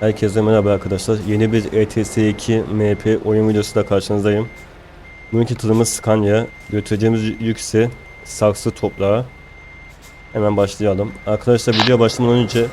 Herkese merhaba arkadaşlar. Yeni bir E ETS2 MP oyun videosuyla karşınızdayım. Bugünkü turumuz Scania. Götüreceğimiz yük ise saksı toprağı. Hemen başlayalım. Arkadaşlar video başlamadan önce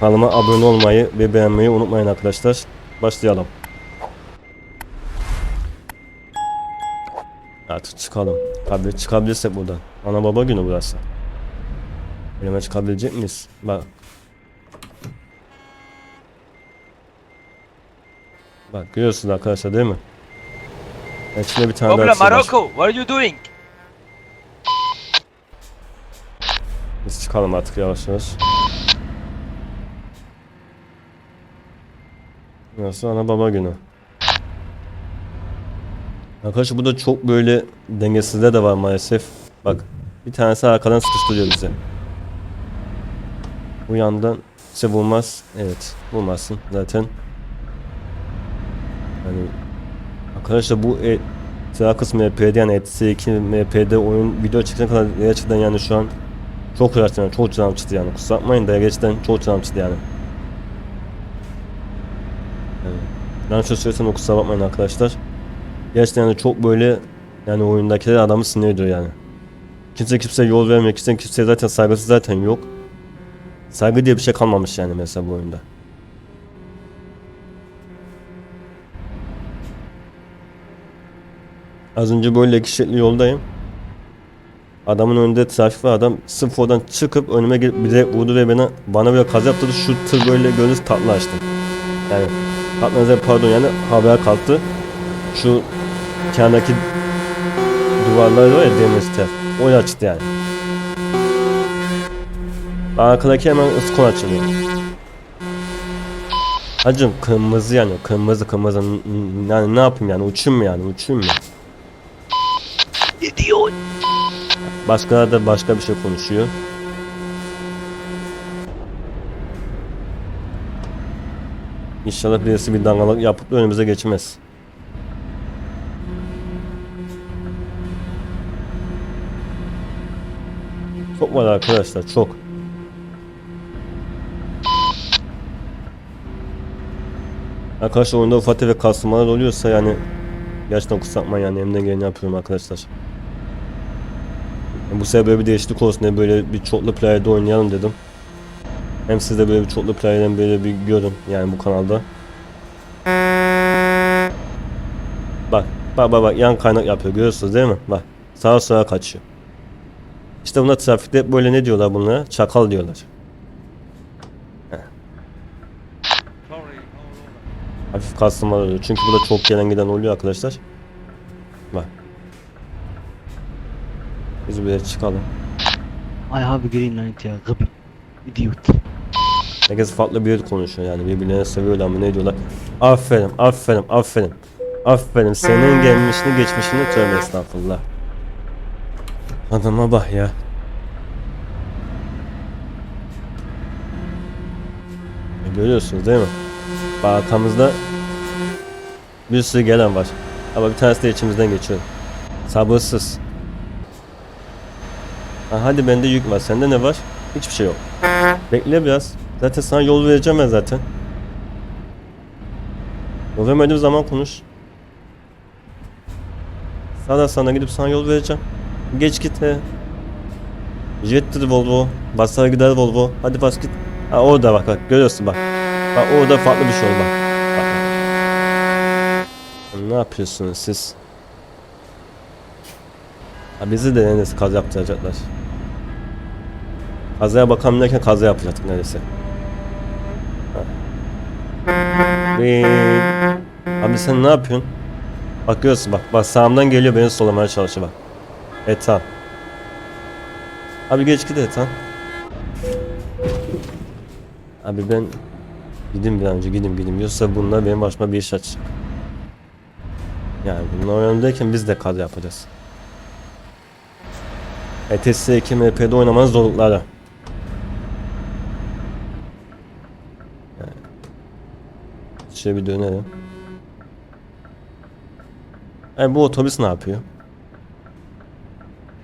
kanalıma abone olmayı ve beğenmeyi unutmayın arkadaşlar. Başlayalım. Artık çıkalım. Tabii çıkabilirsek buradan. Ana baba günü burası. Hemen çıkabilecek miyiz? Bak Bak görüyorsunuz arkadaşlar değil mi? İçinde bir tane daha kişi var. Morocco, what are you doing? Biz çıkalım artık yavaş yavaş. Burası ana baba günü. Arkadaşlar bu da çok böyle dengesizler de var maalesef. Bak bir tanesi arkadan sıkıştırıyor bizi. Bu yandan ise vurmaz. Evet vurmazsın zaten. Yani arkadaşlar bu e, Trakus MP'de yani ETS2 MP'de oyun video çıkana kadar gerçekten yani şu an çok uğraştım yani çok canım çıktı yani kusura bakmayın da gerçekten çok canım çıktı yani. yani şöyle söylesem kusura bakmayın arkadaşlar. Gerçekten yani çok böyle yani oyundakiler adamı sinir ediyor yani. Kimse kimseye yol vermiyor, kimse kimseye zaten saygısı zaten yok. Saygı diye bir şey kalmamış yani mesela bu oyunda. Az önce böyle iki şeritli yoldayım. Adamın önünde trafik var. Adam sırf oradan çıkıp önüme gelip bir de vurdu ve bana, bana böyle kaza yaptırdı. Şu tır böyle gördünüz tatlı açtı. Yani tatlı pardon yani havaya kalktı. Şu kenardaki duvarlar var ya demir. O açtı yani. Arkadaki hemen ıskon açılıyor. Hacım kırmızı yani kırmızı kırmızı yani ne yapayım yani uçayım mı yani uçayım mı? Başkaları da başka bir şey konuşuyor. İnşallah birisi bir dangalık yapıp önümüze geçmez. Çok var arkadaşlar çok. Arkadaşlar oyunda ufak tefek kasmalar oluyorsa yani gerçekten bakmayın yani elimden geleni yapıyorum arkadaşlar. Bu sefer bir değişiklik olsun diye böyle bir çoklu player'da oynayalım dedim. Hem siz de böyle bir çoklu player'den böyle bir görün yani bu kanalda. Bak bak bak bak yan kaynak yapıyor görüyorsunuz değil mi? Bak sağa sağa kaçıyor. İşte buna trafikte böyle ne diyorlar bunlara? Çakal diyorlar. Hafif kastırmalar oluyor. Çünkü burada çok gelen giden oluyor arkadaşlar. Bak. Biz buraya çıkalım. I have a green light ya gıp. Idiot. Herkes farklı bir dil konuşuyor yani birbirlerine seviyorlar mı ne diyorlar. Aferin, aferin, aferin. Aferin senin gelmişini geçmişini tövbe estağfurullah. Adama bak ya. E, Görüyorsunuz değil mi? Arkamızda bir sürü gelen var. Ama bir tanesi de içimizden geçiyor. Sabırsız. Ha, hadi bende yük var. Sende ne var? Hiçbir şey yok. Bekle biraz. Zaten sana yol vereceğim ben zaten. Yol vermediğim zaman konuş. Sana sana gidip sana yol vereceğim. Geç git he. Jettir Volvo. Basar gider Volvo. Hadi bas git. Ha orada bak bak görüyorsun bak. Bak orada farklı bir şey oldu bak. Bak. Ne yapıyorsunuz siz? Ha bizi de neredeyse kaz yaptıracaklar. Kazaya bakalım derken kaza yapacaktık neredeyse. Abi sen ne yapıyorsun? Bakıyorsun bak bak sağımdan geliyor beni solamaya çalışıyor bak. Ethan. Abi geç git Ethan. Abi ben gideyim bir önce gideyim gideyim yoksa bunlar benim başıma bir iş açacak. Yani bunlar oyundayken biz de kaza yapacağız. ETS 2 MP'de oynamanın zorlukları. Şöyle bir dönelim. E bu otobüs ne yapıyor?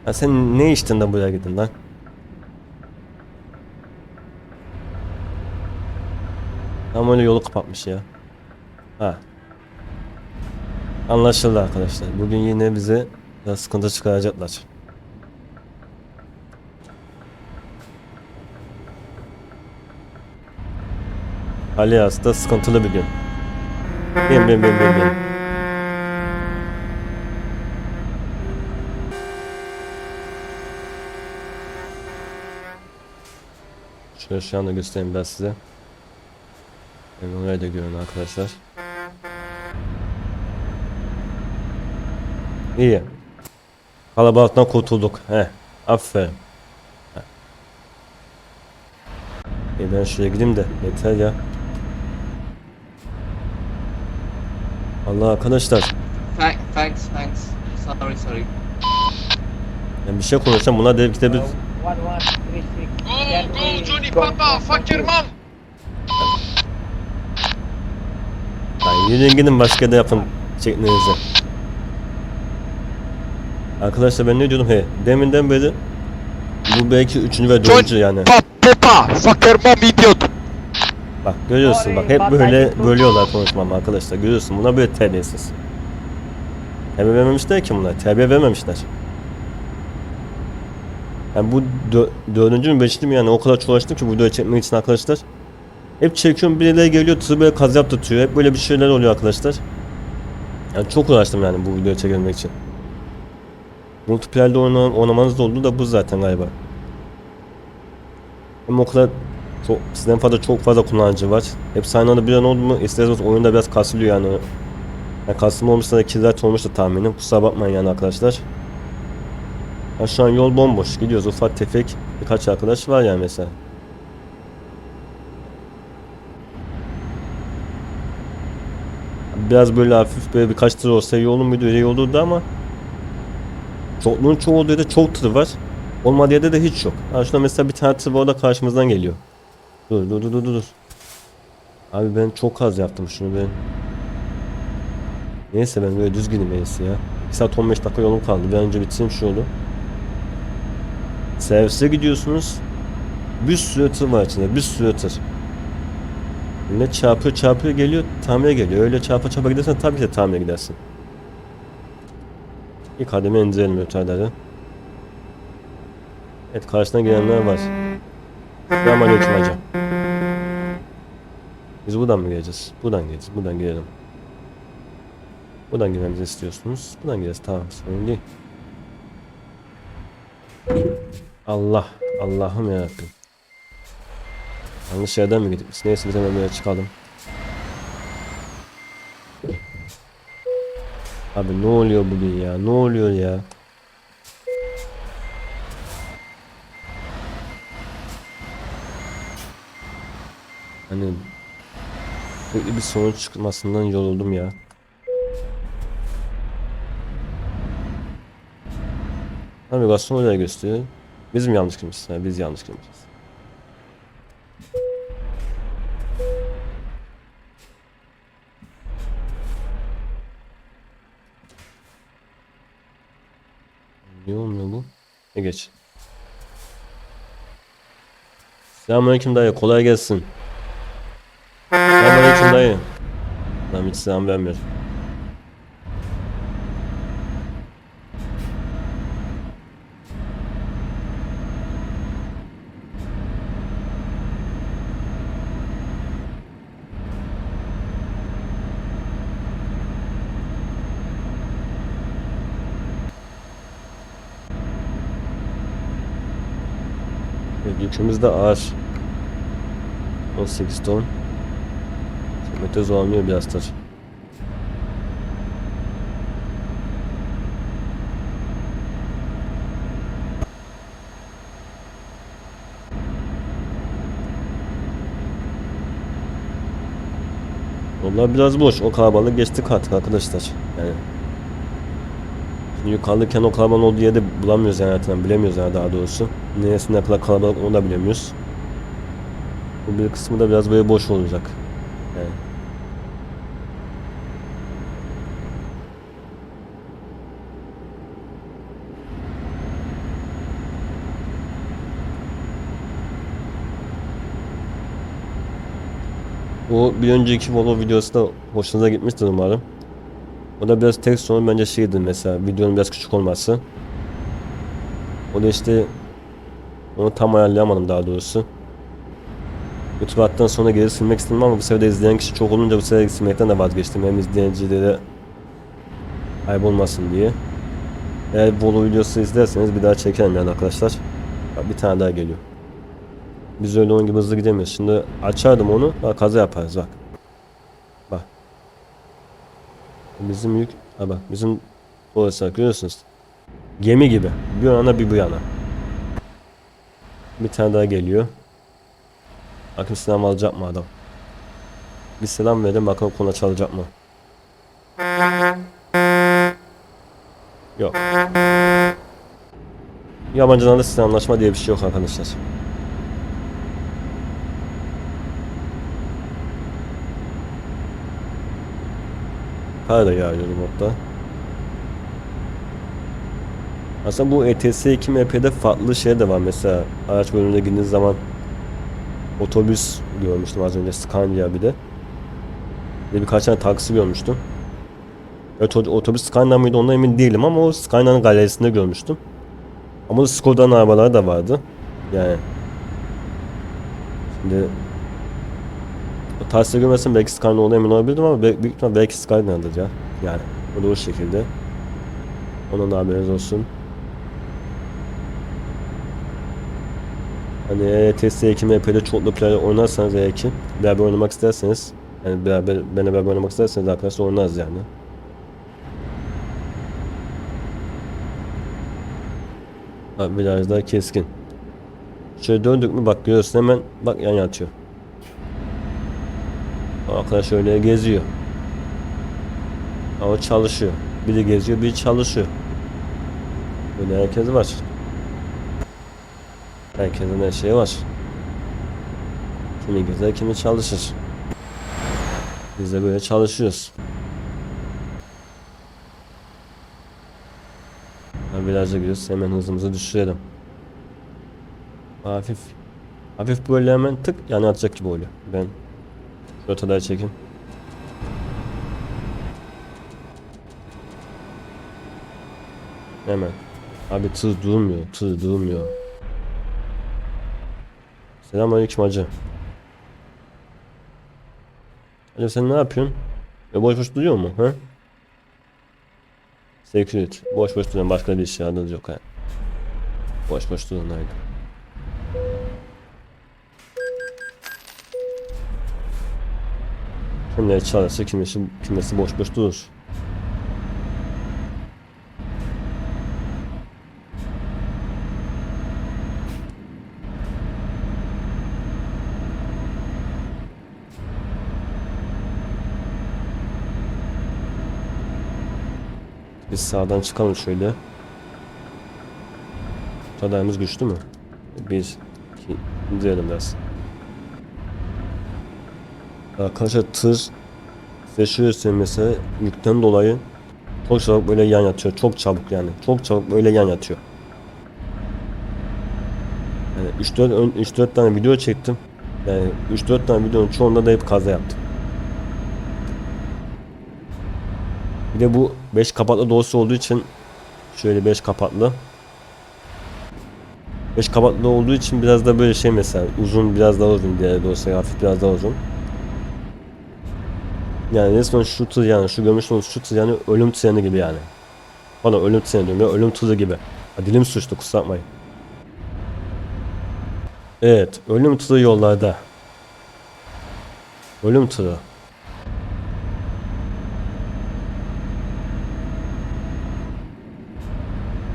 Ya sen ne içtin de buraya gittin lan? Ama öyle yolu kapatmış ya. Ha. Anlaşıldı arkadaşlar. Bugün yine bize biraz sıkıntı çıkaracaklar. Alias'ta sıkıntılı bir gün. Bin bin bin bin bin. Şöyle şu anda göstereyim ben size. Yani orayı da görün arkadaşlar. İyi. Kalabalıktan kurtulduk. He. Aferin. Heh. İyi ben şuraya gideyim de yeter ya. Allah arkadaşlar. Thank, thanks, thanks. Sorry, sorry. Ben bir şey konuşacağım. Buna dev kitabı One one three six. Go, go, Johnny Papa, fuck your mom! Lan yürüyün gidin başka da yapın şeklinizi. Arkadaşlar ben ne diyordum he deminden beri bu belki üçüncü ve dördüncü yani. Papa, fuck your mom, idiot! Bak görüyorsun bak hep böyle bölüyorlar konuşmamı arkadaşlar görüyorsun buna böyle terbiyesiz. Terbiye vermemişler ki bunlar terbiye vermemişler. Yani bu dö dördüncü mü beşinci mi yani o kadar çalıştım ki videoyu çekmek için arkadaşlar. Hep çekiyorum birileri geliyor tır böyle kaz yaptırtıyor hep böyle bir şeyler oluyor arkadaşlar. Yani çok uğraştım yani bu videoyu çekebilmek için. Multiplayer'de oyna oynamanız oldu da bu zaten galiba. Hem o kadar çok, sizden fazla çok fazla kullanıcı var. Hepsi aynı anda bir an oldu mu isterseniz oyunda biraz kasılıyor yani. yani kasılma olmuşsa da kizaç olmuştu tahminim. Kusura bakmayın yani arkadaşlar. Ya şu an yol bomboş. Gidiyoruz ufak tefek birkaç arkadaş var yani mesela. Biraz böyle hafif böyle birkaç tır olsa iyi olur muydu? İyi olurdu ama Çokluğun çoğu olduğu yerde çok tır var. Olmadığı yerde de hiç yok. Ha şurada mesela bir tane tır var o da karşımızdan geliyor. Dur dur dur dur. Abi ben çok az yaptım şunu ben. Neyse ben böyle düz gideyim en ya. 1 saat 15 dakika yolum kaldı. Bir önce bitireyim şu yolu. Servise gidiyorsunuz. Bir sürü tır var içinde. Bir sürü tır. Ne çarpıyor çarpıyor geliyor tamire geliyor. Öyle çarpa çarpa gidersen tabii ki de tamire gidersin. İlk kademe indirelim öterleri. Evet karşına gelenler var. Selamünaleyküm hocam. Biz buradan mı geleceğiz? Buradan geleceğiz. Buradan girelim. Buradan girmemizi istiyorsunuz. Buradan gireceğiz. Tamam sorun değil. Allah. Allah'ım yarabbim. Yanlış yerden mi biz? Neyse biz hemen böyle çıkalım. Abi ne oluyor bugün ya? Ne oluyor ya? Hani böyle bir sonuç çıkmasından yoruldum ya. Navigasyon oraya gösteriyor. Biz mi yanlış girmişiz? Ha, biz yanlış girmişiz. Niye olmuyor bu? E geç. Selamünaleyküm dayı. Kolay gelsin. Dayı. Tamam hiç selam vermiyor. Yükümüz de ağır. 18 ton. Mete zorlanıyor biraz taş. Yollar biraz boş. O kalabalık geçtik artık arkadaşlar. Yani Şimdi yukarıdayken o kalabalığın olduğu yerde bulamıyoruz yani zaten bilemiyoruz yani daha doğrusu. Neresi ne kadar kalabalık onu da bilemiyoruz. Bu bir kısmı da biraz böyle boş olacak. Yani. O bir önceki Volvo videosu da hoşunuza gitmiştir umarım. O da biraz tek sorun bence şeydi mesela videonun biraz küçük olması. O da işte onu tam ayarlayamadım daha doğrusu. YouTube attan sonra geri silmek istedim ama bu sefer de izleyen kişi çok olunca bu sefer silmekten de vazgeçtim. Hem izleyicilere ayıp olmasın diye. Eğer Volvo videosu izlerseniz bir daha çekerim yani arkadaşlar. Bir tane daha geliyor. Biz öyle onun gibi hızlı gidemiyoruz. Şimdi açardım onu. Bak kaza yaparız bak. Bak. Bizim yük. Ha bak bizim orası görüyorsunuz. Gemi gibi. Bir yana bir bu yana. Bir tane daha geliyor. Bakın selam alacak mı adam? Bir selam verin bakalım konu çalacak mı? Yok. Yabancılarla selamlaşma diye bir şey yok arkadaşlar. Kar da yağıyor modda. Aslında bu E ETS 2 MP'de farklı şey de var mesela araç bölümüne girdiğiniz zaman otobüs görmüştüm az önce Scania bir de. Bir de birkaç tane taksi görmüştüm. Evet otobüs Scania mıydı ondan emin değilim ama o Scania'nın galerisinde görmüştüm. Ama Skoda'nın arabaları da vardı. Yani Şimdi o taksi görmesem belki Scania olduğuna emin ama büyük ihtimal belki Scania'dır ya. Yani o da o şekilde. Onun da haberiniz olsun. Hani ETS 2 MP'de çoklu player oynarsanız eğer ki beraber oynamak isterseniz yani beraber benimle beraber oynamak isterseniz arkadaşlar oynarız yani. Bak biraz daha keskin. Şöyle döndük mü bak görüyorsun hemen bak yan yatıyor. Arkadaş öyle geziyor. Ama çalışıyor. Biri geziyor, biri çalışıyor. Böyle herkes var. Herkesin her şeyi var. Kimi gezer, kimi çalışır. Biz de böyle çalışıyoruz. Ben biraz da gidiyoruz. Hemen hızımızı düşürelim. Hafif. Hafif böyle hemen tık yani atacak gibi oluyor. Ben rotadar çekeyim. Hemen. Abi tır durmuyor, tır durmuyor. Selamünaleyküm hacı. Hacı sen ne yapıyorsun? E boş boş duruyor mu? He? Security. Boş boş duruyorum. Başka bir şey adınız yok ha. Boş boş durun haydi. Kimleri çalışır, kimisi, kimisi boş boş durur. Biz sağdan çıkalım şöyle. Radarımız güçlü mü? İki, indirelim biraz. Arkadaşlar tır şöyle mesela yükten dolayı çok çabuk böyle yan yatıyor. Çok çabuk yani. Çok çabuk böyle yan yatıyor. Yani 3-4 3-4 tane video çektim. Yani 3-4 tane videonun çoğunda da hep kaza yaptım. Bir de bu 5 kapaklı dosya olduğu için şöyle 5 kapaklı. 5 kapaklı olduğu için biraz da böyle şey mesela uzun biraz daha uzun diğer dosya hafif biraz daha uzun. Yani resmen şu tır yani şu görmüş olduğunuz şu tır yani ölüm treni gibi yani. Bana ölüm treni diyorum ya ölüm tırı gibi. Ha, dilim suçtu kusura bakmayın. Evet ölüm tırı yollarda. Ölüm tırı.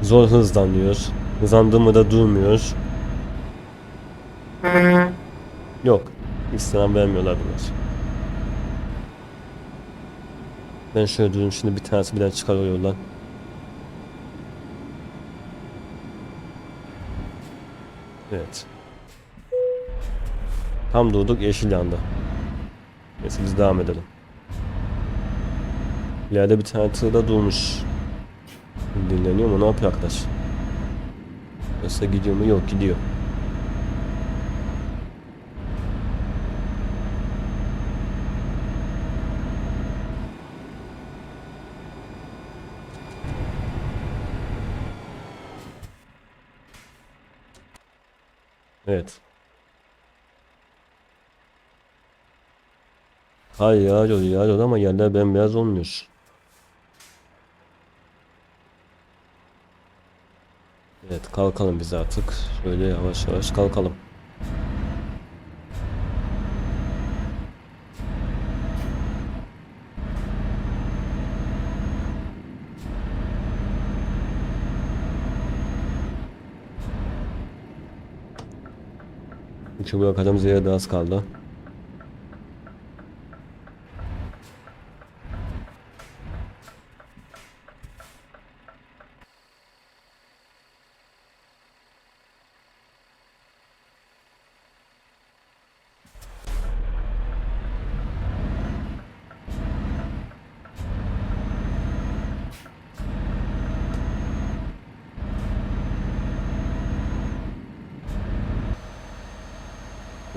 Zor hızlanıyor. Hızlandığımı da durmuyor. Yok. Hiç selam vermiyorlar bunlar. Ben şöyle durayım şimdi bir tanesi birden çıkar o yoldan. Evet. Tam durduk yeşil yandı. Neyse biz devam edelim. İleride bir tane tır da durmuş. Dinleniyor mu? Ne yapıyor arkadaş? Yoksa gidiyor mu? Yok gidiyor. Evet. Hayır yağıyor yağıyor ama yerler bembeyaz olmuyor. Evet kalkalım biz artık. Şöyle yavaş yavaş kalkalım. Çünkü bırakacağımız yere daha az kaldı.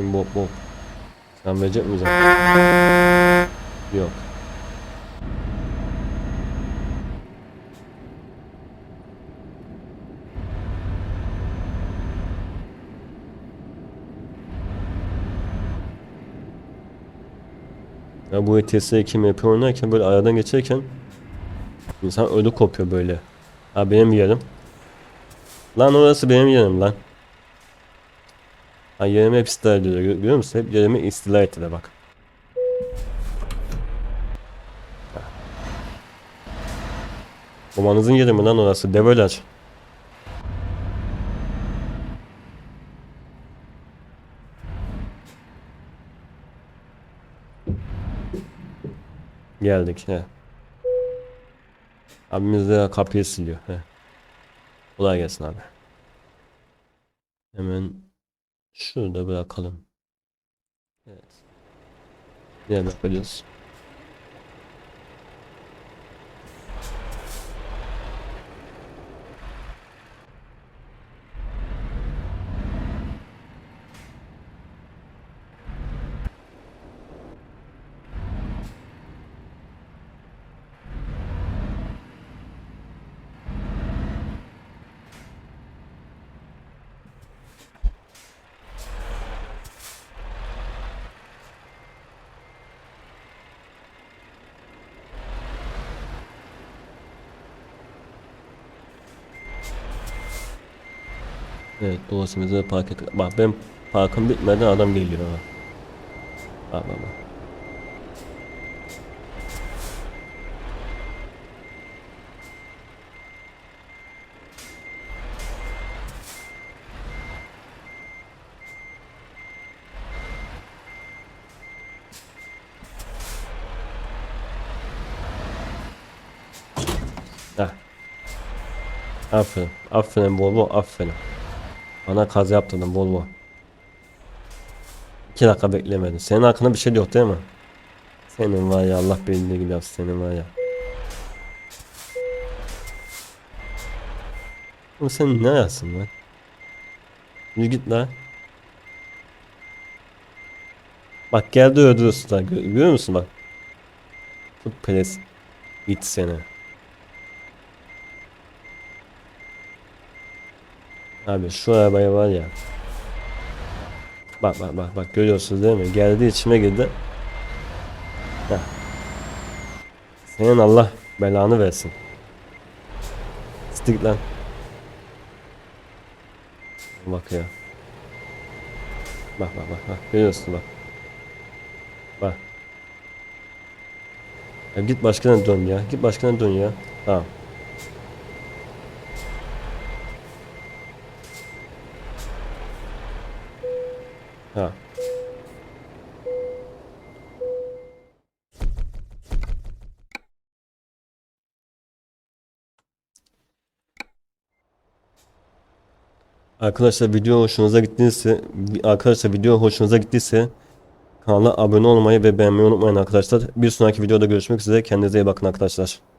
Şimdi Bob Bob. Sen verecek misin? Yok. Ya bu ETS 2 MP oynarken böyle aradan geçerken insan ödü kopuyor böyle. Ha benim yerim. Lan orası benim yerim lan. Ha yerime hep istila ediyor. gö- Görüyor musun? Hep yerime istila ettiler bak. Babanızın yeri mi lan orası? Develer. Geldik he. Abimiz de kapıyı siliyor he. Kolay gelsin abi. Hemen şurada bırakalım. Evet. Yine bakacağız. Evet dolaşımızı da park ettik. Bak ben parkım bitmeden adam geliyor ha. Bak bak bak. Aferin. Aferin Volvo aferin. Bana kaza yaptırdın Volvo. İki dakika beklemedin. Senin hakkında bir şey yok değil mi? Senin var ya Allah belini gibi yapsın senin var ya. Oğlum sen ne yapsın lan? Yürü git lan. Bak geldi öldürüyorsun lan. Gö- Görüyor musun bak. Tut peles. Git seni. Abi şu arabaya var ya. Bak bak bak bak görüyorsunuz değil mi? Geldi içime girdi. Heh. Senin Allah belanı versin. Stik lan. Bak ya. Bak bak bak bak görüyorsun bak. Bak. Ya git başkana dön ya. Git başkana dön ya. Tamam. Ha. Arkadaşlar video hoşunuza gittiyse arkadaşlar video hoşunuza gittiyse kanala abone olmayı ve beğenmeyi unutmayın arkadaşlar. Bir sonraki videoda görüşmek üzere. Kendinize iyi bakın arkadaşlar.